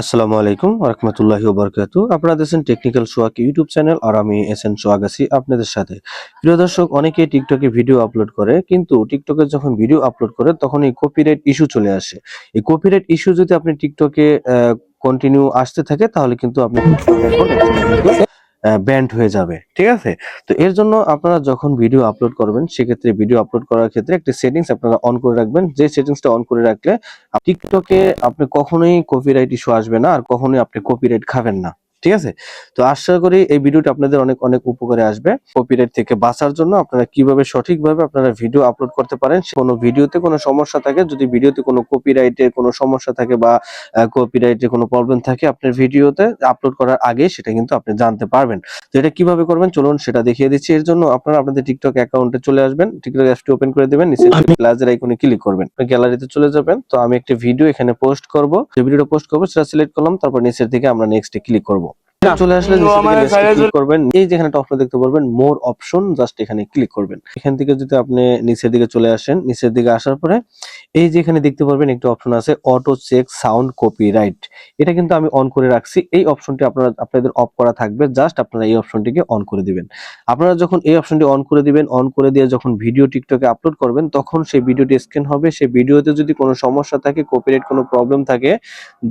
আসসালামু আলাইকুম রহমতুল্লাহি বরকাত আপনারা দেখছেন টেকনিক্যাল সোয়াক ইউটিউব চ্যানেল আর আমি এস এন সোয়াগাসি আছি আপনাদের সাথে। প্রিয় দর্শক অনেকে টিকটকে ভিডিও আপলোড করে, কিন্তু টিকটকে যখন ভিডিও আপলোড করে, তখন এই কপিরাইট ইস্যু চলে আসে। এই কপিরাইট ইস্যু যদি আপনি টিকটকে কন্টিনিউ আসতে থাকে, তাহলে কিন্তু আপনি ব্যান্ড হয়ে যাবে, ঠিক আছে? তো এর জন্য আপনারা যখন ভিডিও আপলোড করবেন, সেক্ষেত্রে ভিডিও আপলোড করার ক্ষেত্রে একটি সেটিংস আপনারা অন করে রাখবেন। যে সেটিংসটা অন করে রাখলে টিকটকে আপনি কখনোই কপিরাইট ইস্যু আসবে না, আর কখনোই আপনি কপিরাইট খাবেন না। ঠিক আছে? তো আশা করি এই ভিডিওটা আপনাদের অনেক অনেক উপকারে আসবে। কপিরাইট থেকে বাঁচার জন্য আপনারা কীভাবে সঠিকভাবে আপনারা ভিডিও আপলোড করতে পারেন কোনো ভিডিওতে কোনো সমস্যা থাকে যদি ভিডিওতে কোনো কপিরাইটের কোনো সমস্যা থাকে বা কপিরাইটের কোনো প্রবলেম থাকে আপনার ভিডিওতে আপলোড করার আগে সেটা কিন্তু আপনি জানতে পারবেন। তো এটা কীভাবে করবেন? চলুন সেটা দেখিয়ে দিচ্ছি। এর জন্য আপনারা আপনাদের টিকটক অ্যাকাউন্টে চলে আসবেন। টিকটক অ্যাপটি ওপেন করে দেবেন নিচে প্লাজের আইকনে ক্লিক করবেন। গ্যালারিতে চলে যাবেন। তো আমি একটি ভিডিও এখানে পোস্ট করব। যে ভিডিওটা পোস্ট করব সেটা সিলেক্ট করলাম তারপর নিচের দিকে আমরা নেক্সটে ক্লিক করব। চলে আসলে করবেন। এই যেখানে একটা অপশন দেখতে পারবেন মোর অপশন জাস্ট এখানে ক্লিক করবেন। এখান থেকে যদি আপনি নিচের দিকে চলে আসেন নিচের দিকে আসার পরে এই যে এখানে দেখতে পারবেন একটা অপশন আছে অটো চেক সাউন্ড কপিরাইট এটা কিন্তু আমি অন করে রাখছি। এই অপশনটি আপনারা আপনাদের অফ করা থাকবে। জাস্ট আপনারা এই অপশনটিকে অন করে দিবেন। আপনারা যখন এই অপশনটি অন করে দিবেন অন করে দিয়ে যখন ভিডিও টিকটকে আপলোড করবেন তখন সেই ভিডিওটি স্ক্যান হবে। সেই ভিডিওতে যদি কোনো সমস্যা থাকে কপিরাইট কোনো প্রবলেম থাকে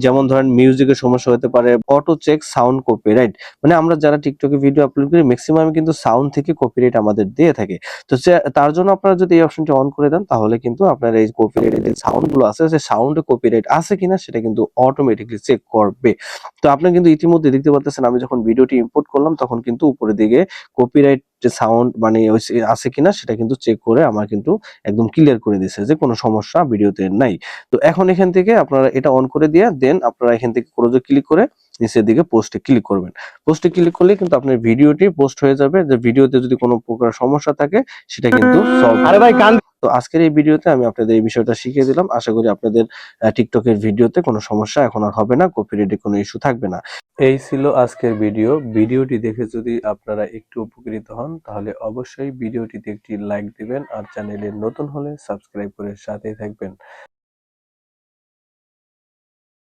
যেমন ধরেন মিউজিকের সমস্যা হতে পারে অটো চেক সাউন্ড কপিরাইট মানে আমরা যারা টিকটকে ভিডিও আপলোড করি ম্যাক্সিমাম কিন্তু সাউন্ড থেকে কপিরাইট আমাদের দিয়ে থাকে। তো তার জন্য আপনারা যদি এই অপশনটি অন করে দেন, তাহলে কিন্তু আপনার এই কপিরাইটের যে সাউন্ডগুলো আছে সেই সাউন্ডে কপিরাইট আছে কিনা, সেটা কিন্তু অটোমেটিকলি চেক করবে। তো আপনি কিন্তু ইতিমধ্যে দেখতে পাচ্ছেন আমি যখন ভিডিওটি ইম্পোর্ট করলাম, তখন কিন্তু উপরের দিকে কপিরাইট যে সাউন্ড মানে আছে কিনা, সেটা কিন্তু চেক করে আমার কিন্তু একদম ক্লিয়ার করে দিয়েছে যে কোনো সমস্যা ভিডিওতে নাই। তো এখন এখান থেকে আপনারা এটা অন করে দিয়ে দেন আপনারা এখান থেকে ক্রোজে ক্লিক করে নিচের দিকে পোস্টে ক্লিক করবেন। পোস্টে ক্লিক করলে কিন্তু আপনার ভিডিওটি পোস্ট হয়ে যাবে। যে ভিডিওতে যদি কোনো প্রকার সমস্যা থাকে সেটা কিন্তু সলভ আরে ভাই কান তো আজকের এই ভিডিওতে আমি আপনাদের এই বিষয়টা শিখিয়ে দিলাম। আশা করি আপনাদের টিকটকের ভিডিওতে কোনো সমস্যা এখন আর হবে না কপিরাইটে কোনো ইস্যু থাকবে না। এই ছিল আজকের ভিডিও ভিডিওটি দেখে যদি আপনারা একটু উপকৃত হন তাহলে অবশ্যই ভিডিওটিতে একটি লাইক দিবেন। আর চ্যানেলে নতুন হলে সাবস্ক্রাইব করে সাথেই থাকবেন।